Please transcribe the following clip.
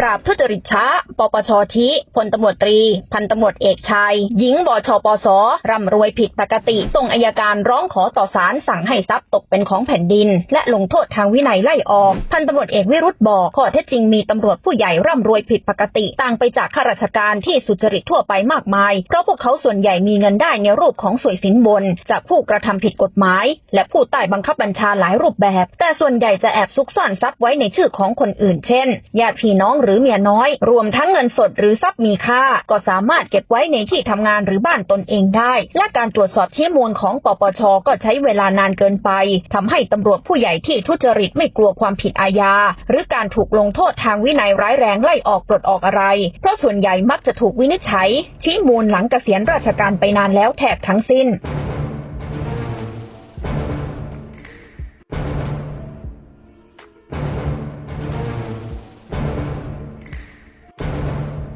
ปราบทุจริตช้า ปปชชี้พลตำรวจตรี พันตำรวจเอกชาย หญิงบชปสร่ำรวยผิดปกติ ส่งอายการร้องขอต่อศาลสั่งให้ทรัพย์ตกเป็นของแผ่นดิน และลงโทษทางวินัยไล่ออก พันตำรวจเอกวิรุธบอกข้อเท็จจริงมีตำรวจผู้ใหญ่ร่ำรวยผิดปกติ ต่างไปจากข้าราชการที่สุจริตทั่วไปมากมาย เพราะพวกเขาส่วนใหญ่มีเงินได้ในรูปของสวยสินบน จากผู้กระทำผิดกฎหมาย และผู้ใต้บังคับบัญชาหลายรูปแบบ แต่ส่วนใหญ่จะแอบซุกซ่อนทรัพย์ไว้ในชื่อของคนอื่น เช่นญาติพี่น้องหรือเมียน้อย รวมทั้งเงินสดหรือทรัพย์มีค่า ก็สามารถเก็บไว้ในที่ทำงานหรือบ้านตนเองได้ และการตรวจสอบชี้มูลของปปชก็ใช้เวลานานเกินไปทำให้ตำรวจผู้ใหญ่ที่ทุจริตไม่กลัวความผิดอาญา หรือการถูกลงโทษทางวินัยร้ายแรงไล่ออกปลดออกอะไร เพราะส่วนใหญ่มักจะถูกวินิจฉัย ชี้มูลหลังเกษียณราชการไปนานแล้วแทบทั้งสิ้น